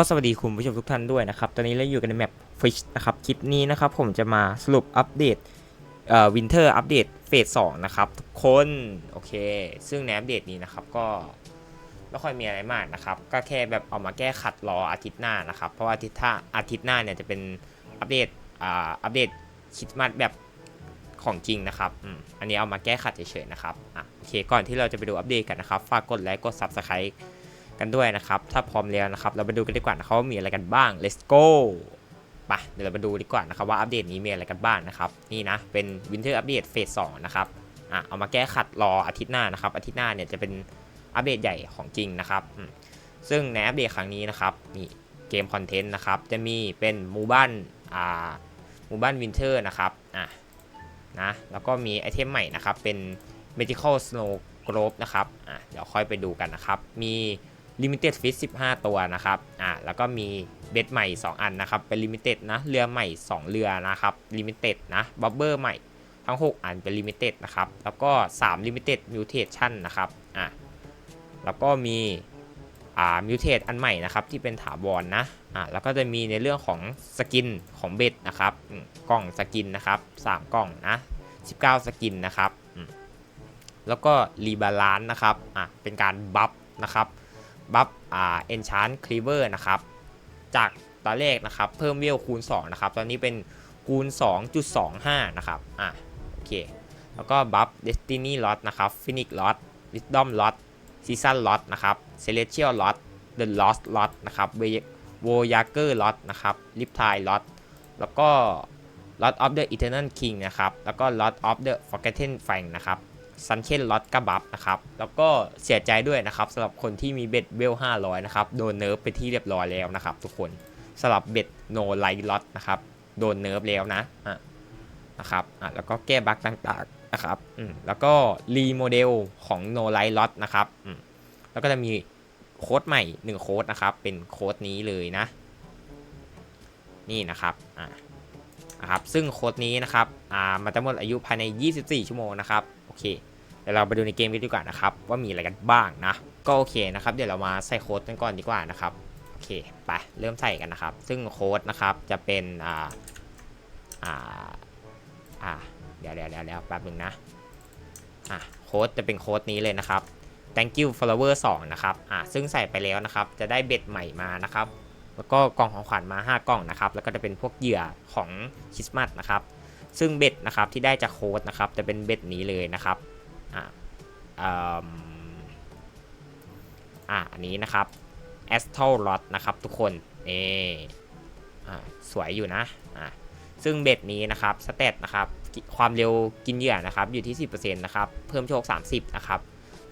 ก็สวัสดีคุณผู้ชมทุกท่านด้วยนะครับ ตอนนี้เราอยู่กันในแมป Fish นะครับ คลิปนี้นะครับผมจะมาสรุปอัปเดตเอ่อวินเทอร์อัปเดตเฟสสองนะครับทุกคน โอเค ซึ่งในอัปเดตนี้นะครับก็ไม่ค่อยมีอะไรมากนะครับ ก็แค่แบบเอามาแก้ขัดรออาทิตย์หน้านะครับ เพราะว่าอาทิตย์ถ้าอาทิตย์หน้าเนี่ยจะเป็นอัปเดตอ่าอัปเดตคริดมาสแบบของจริงนะครับอืมอันนี้เอามาแก้ขัดเฉยๆนะครับอะโอเคก่อนที่เราจะไปดูอัปเดตกันนะครับฝากกดไลค์กด Subscribe กันด้วยนะครับ ถ้าพร้อมแล้วนะครับ เราไปดูกันดีกว่านะครับว่ามีอะไรกันบ้าง let's go ไปเดี๋ยวเราไปดูดีกว่านะครับว่าอัปเดตนี้มีอะไรกันบ้างนะครับ นี่นะ เป็น winter update เฟสสนะครับอะเอามาแก้ขัดรออาทิตย์หน้านะครับ อาทิตย์หน้าเนี่ยจะเป็นอัปเดตใหญ่ของจริงนะครับ ซึ่งในอัปเดตครั้งนี้นะครับนี่เกมคอนเทนต์นะครับ จะมีเป็นหมู่บ้านอ่าหมู่บ้านวินเทอร์นะครับอะนะแล้วก็มีไอเทมใหม่นะครับ เป็น magical snow globe นะครับอะเดี๋ยวค่อยไปดูกันนะครับ มี Limited Fish 15 ตัวนะครับอ่าแล้วก็มีเบ็ดใหม่ 2 อันนะครับ เป็น Limited นะ เรือใหม่ 2 เรือนะครับ Limited นะบับเบอร์ใหม่ทั้ง 6 อันเป็น Limited นะครับ แล้วก็ 3 Limited Mutation นะครับอ่าแล้วก็มีอ่า Mutate อันใหม่นะครับที่เป็นถาวรนนะอ่าแล้วก็จะมีในเรื่องของสกินของเบ็ดนะครับกล่องสกินนะครับ3กล่องนะ19 สกินนะครับอืมแล้วก็รีบาลานนะครับอ่าเป็นการบัฟนะครับ บัฟอ่าเอนชานคลีเวอร์นะครับ จากตอนแรกนะครับเพิ่มเวลคูณ2นะครับ ตอนนี้เป็นคูณ 2.25 นะครับ อะ โอเค แล้วก็บัฟเดสตินีล็อตนะครับฟินิกล็อตวิดดอมล็อตซีซันล็อตนะครับเซเลเชียลล็อตเดอะลอสล็อตนะครับโวยาเกอร์ล็อตนะครับลิปทายล็อตแล้วก็ Lot of the Eternal King นะครับ แล้วก็ Lot of the Forgotten Fang นะครับ ซันเคนล็อตกระบับนะครับแล้วก็เสียใจด้วยนะครับสำหรับคนที่มีเบ็ดเวล 500 นะครับ โดนเนิร์ฟไปที่เรียบร้อยแล้วนะครับ ทุกคนสำหรับเบ็ดโนไลท์ล็อตนะครับโดนเนิร์ฟแล้วนะอะนะครับอะแล้วก็แก้บั๊กต่างๆนะครับอืมแล้วก็รีโมเดลของโนไลท์ล็อตนะครับอืมแล้วก็จะมีโค้ดใหม่ 1 โค้ดนะครับ เป็นโค้ดนี้เลยนะ นี่นะครับอะนะครับซึ่งโค้ดนี้นะครับอ่ามันจะหมดอายุภายใน 24 ชั่วโมงนะครับ เคเดี๋ยวเราไปดูในเกมกันดีกว่านะครับว่ามีอะไรกันบ้างนะ ก็โอเคนะครับเดี๋ยวเรามาใส่โค้ดกันก่อนดีกว่านะครับโอเคไปเริ่มใส่กันนะครับ ซึ่งโค้ดนะครับจะเป็นอ่าอ่าอ่าเดี๋ยวเดี๋ยวเดี๋ยวแป๊บนึงนะอะโค้ดจะเป็นโค้ดนี้เลยนะครับ thank you follower 2นะครับอ่าซึ่งใส่ไปแล้วนะครับ จะได้เบ็ดใหม่มานะครับ แล้วก็กล่องของขวัญมา 5 กล่องนะครับ แล้วก็จะเป็นพวกเหยื่อของคริสต์มาสนะครับ ซึ่งเบ็ดนะครับที่ได้จากโค้ดนะครับจะเป็นเบ็ดนี้เลยนะครับอ่าอ่าอันนี้นะครับ a s t r a l Lot นะครับทุกคนนี่อ่าสวยอยู่นะอ่าซึ่งเบ็ดนี้นะครับสเตตนะครับความเร็วกินเหยื่อนะครับอยู่ที่ 10%นะครับเพิ่มโชค 30นะครับ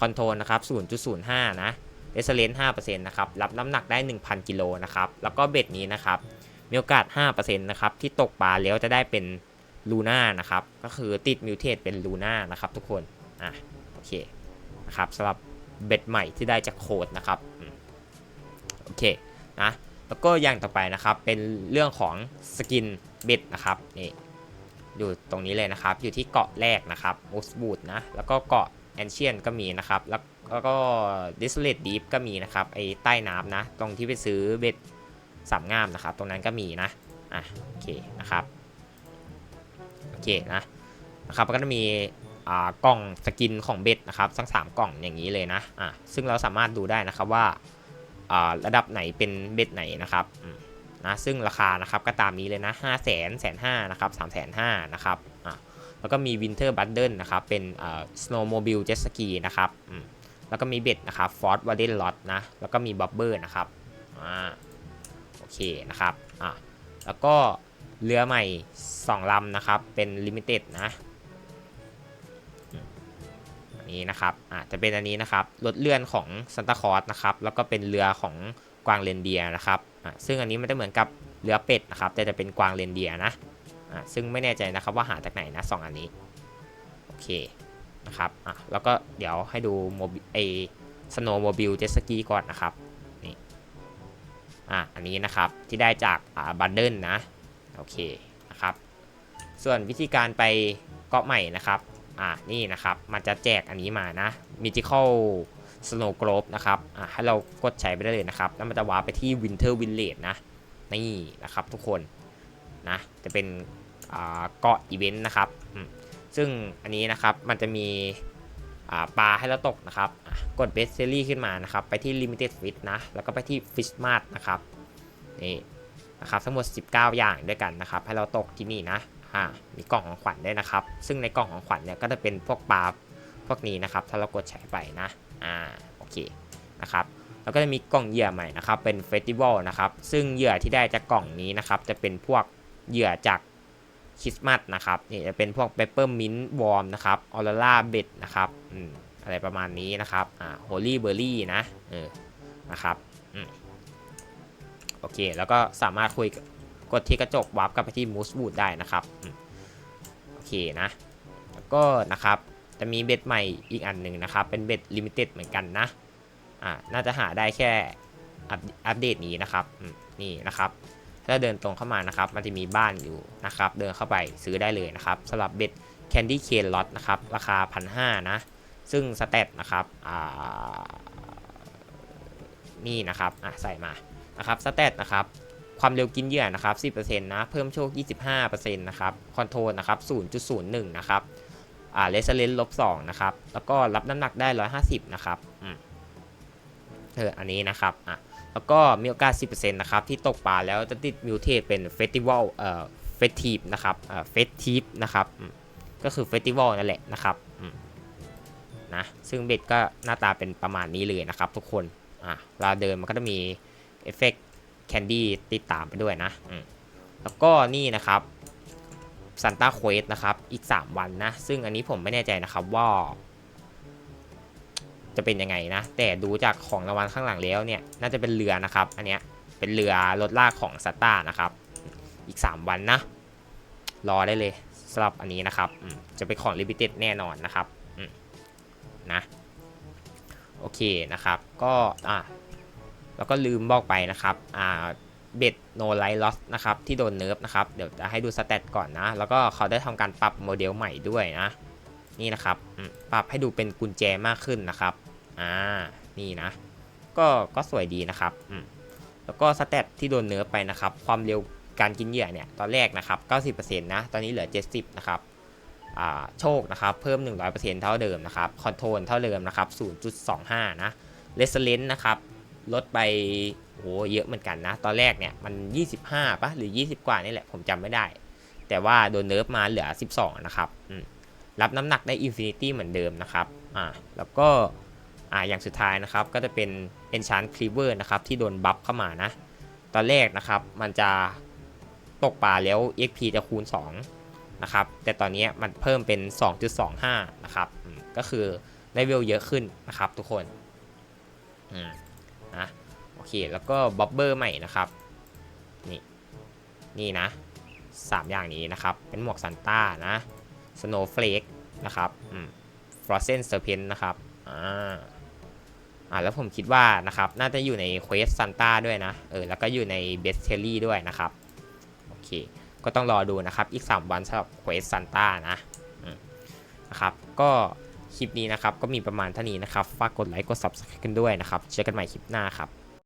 คอนโทรลนะครับ0.05 นะเรสเลน5%นะครับรับน้ำหนักได้ 1,000 กิโลนะครับแล้วก็เบ็ดนี้นะครับมีโอกาส 5%นะครับที่ตกปลาแล้วจะได้เป็น ลูน่านะครับ ก็คือติดมิวเทสเป็นลูน่านะครับทุกคน อะ โอเค นะครับสำหรับเบ็ดใหม่ที่ได้จากโคดนะครับ โอเค นะ แล้วก็อย่างต่อไปนะครับ เป็นเรื่องของสกินเบ็ดนะครับ นี่ อยู่ตรงนี้เลยนะครับ อยู่ที่เกาะแรกนะครับมูสบูดนะ แล้วก็เกาะแอนเชียนก็มีนะครับ แล้วแล้วก็ดิสเลตดีฟก็มีนะครับ ไอ้ใต้น้ำนะ ตรงที่ไปซื้อเบ็ดสามงามนะครับ ตรงนั้นก็มีนะ อะ โอเค นะครับ เคนะนะครับก็จะมีอ่ากล่องสกินของเบ็ดนะครับทั้งสามกล่องอย่างนี้เลยนะอะซึ่งเราสามารถดูได้นะครับว่าอ่าระดับไหนเป็นเบ็ดไหนนะครับนะซึ่งราคานะครับก็ตามนี้เลยนะ5 0 0 0 0 0 0 0 0 0นะครับ3 5 0 0 0นนะครับอะแล้วก็มี Winter Bundle นะครับเป็นอ่า Snowmobile Jet Ski นะครับอืมแล้วก็มีเบ็ดนะครับ Ford Warden Lot นะแล้วก็มี Bubber นะครับอ่าโอเคนะครับอะแล้วก็ เรือใหม่ 2ลำนะครับ เป็น Limited นะนี้นะครับอาจจะเป็นอันนี้นะครับรถเลื่อนของซันตาคอร์สนะครับ แล้วก็เป็นเรือของกวางเรนเดียนะครับอะซึ่งอันนี้มันจะเหมือนกับเรือเป็ดนะครับ แต่จะเป็นกวางเรนเดียนะอะซึ่งไม่แน่ใจนะครับว่าหาจากไหนนะสองอันนี้ โอเคนะครับอะแล้วก็เดี๋ยวให้ดูโมบิไอสโนว์โมบิลเจสกีก่อนนะครับนี่อะอันนี้นะครับที่ได้จากอ่าบันเดิลนะ โอเคนะครับ ส่วนวิธีการไปเกาะใหม่นะครับ อ่านี่นะครับ มันจะแจกอันนี้มานะ Mythical Snow Globe นะครับ อะให้เรากดใช้ไปได้เลยนะครับ แล้วมันจะวาร์ปไปที่ Winter Village นะ นี่นะครับทุกคน นะ จะเป็นอ่าเกาะอีเวนต์นะครับ ซึ่งอันนี้นะครับ มันจะมีอ่าปลาให้เราตกนะครับ กด Best Series ขึ้นมานะครับ ไปที่ Limited Fish นะ แล้วก็ไปที่ Fish Mart นะครับ นี่ นะครับทั้งหมด 19 อย่างด้วยกันนะครับให้เราตกที่นี่นะอ่ามีกล่องของขวัญด้วยนะครับ ซึ่งในกล่องของขวัญเนี่ยก็จะเป็นพวกปลาพวกนี้นะครับถ้าเรากดใช้ไปนะอ่าโอเคนะครับแล้วก็จะมีกล่องเหยื่อใหม่นะครับเป็นเฟสติวัลนะครับซึ่งเหยื่อที่ได้จากกล่องนี้นะครับจะเป็นพวกเหยื่อจากคริสต์มาสนะครับนี่จะเป็นพวกเปเปอร์มินต์วอร์มนะครับออร่าเบ็ดนะครับอืมอะไรประมาณนี้นะครับอ่าโฮลี่เบอร์รี่นะเออนะครับอืม โอเค แล้วก็สามารถคุยกดที่กระจกวาร์ปกลับไปที่มูสบูดได้นะครับโอเคนะแล้วก็นะครับจะมีเบ็ดใหม่อีกอันหนึ่งนะครับ เป็นเบ็ดลิมิเต็ดเหมือนกันนะอ่าน่าจะหาได้แค่อัปเดตนี้นะครับนี่นะครับถ้าเดินตรงเข้ามานะครับ มันจะมีบ้านอยู่นะครับ เดินเข้าไปซื้อได้เลยนะครับสำหรับเบ็ด Candy Cane Lot นะครับ ราคา1,500นะ ซึ่งสเตตนะครับอ่านี่นะครับ อะ ใส่มา นะครับสเตตนะครับความเร็วกินเหยื่อนะครับ10%นะเพิ่มโชค 25%นะครับคอนโทรลนะครับ0.01 นะครับอ่าเลเซเลนลบ2นะครับแล้วก็รับน้ำหนักได้ 150 นะครับอืมเอออันนี้นะครับอะแล้วก็มีโอกาส 10%นะครับที่ตกปลาแล้วจะติดมิวเทสเป็นเฟสติวัลเอ่อเฟสทีฟนะครับเอ่อเฟสทีฟนะครับก็คือเฟสติวัลนั่นแหละนะครับอืมนะซึ่งเบ็ดก็หน้าตาเป็นประมาณนี้เลยนะครับทุกคนอะเวลาเดินมันก็จะมี เอฟเฟกต์แคนดี้ติดตามไปด้วยนะ แล้วก็นี่นะครับซันต้าเควสนะครับ อีก 3 วันนะ ซึ่งอันนี้ผมไม่แน่ใจนะครับว่า จะเป็นยังไงนะ แต่ดูจากของรางวัลข้างหลังแล้วเนี่ย น่าจะเป็นเรือนะครับ อันเนี้ยเป็นเรือรถลากของสตานะครับ อีก 3 วันนะ รอได้เลยสำหรับอันนี้นะครับ จะเป็นของลิมิเต็ดแน่นอนนะครับนะ โอเคนะครับ ก็อะ แล้วก็ลืมบอกไปนะครับอ่าเบ็ดโนไลท์ลอสนะครับที่โดนเนิร์ฟนะครับเดี๋ยวจะให้ดูสเตตก่อนนะ แล้วก็เขาได้ทำการปรับโมเดลใหม่ด้วยนะ นี่นะครับปรับให้ดูเป็นกุญแจมากขึ้นนะครับอ่านี่นะ ก็ก็สวยดีนะครับอืแล้วก็สเตตที่โดนเนื้อไปนะครับ ความเร็วการกินเหยื่อเนี่ยตอนแรกนะครับ90%นะตอนนี้เหลือ 70นะครับอ่าโชคนะครับเพิ่ม 100%เท่าเดิมนะครับคอนโทรลเท่าเดิมนะครับ0.25นะเลสเลนนะครับ ลดไปโหเยอะเหมือนกันนะ ตอนแรกเนี่ยมัน 25ปะหรือ 20 กว่านี่แหละ ผมจำไม่ได้ แต่ว่าโดนเนิร์ฟมาเหลือ 12 นะครับรับน้ำหนักได้อินฟินิตี้เหมือนเดิมนะครับอ่าแล้วก็อ่าอย่างสุดท้ายนะครับ ก็จะเป็น Enchant Cleaver นะครับ ที่โดนบัฟเข้ามานะ ตอนแรกนะครับมันจะตกปลาแล้ว XP จะคูณ 2 นะครับ แต่ตอนนี้มันเพิ่มเป็น 2.25 นะครับ ก็คือได้เวลเยอะขึ้นนะครับทุกคน อืม นะโอเคแล้วก็บับเบอร์ใหม่นะครับนี่นี่นะ 3 อย่างนี้นะครับ เป็นหมวกซันต้านะ Snowflake นะครับอืม Frozen Serpent นะครับอ่าอ่าแล้วผมคิดว่านะครับ น่าจะอยู่ใน Quest Santa ด้วยนะเออแล้วก็อยู่ใน Best s e r y ด้วยนะครับโอเคก็ต้องรอดูนะครับ อีก 3 วันสำหรับ Quest Santa นะนะครับ ก็ คลิปนี้นะครับก็มีประมาณเท่านี้นะครับ ฝากกดไลค์กด Subscribe กันด้วยนะครับ เจอกันใหม่คลิปหน้าครับ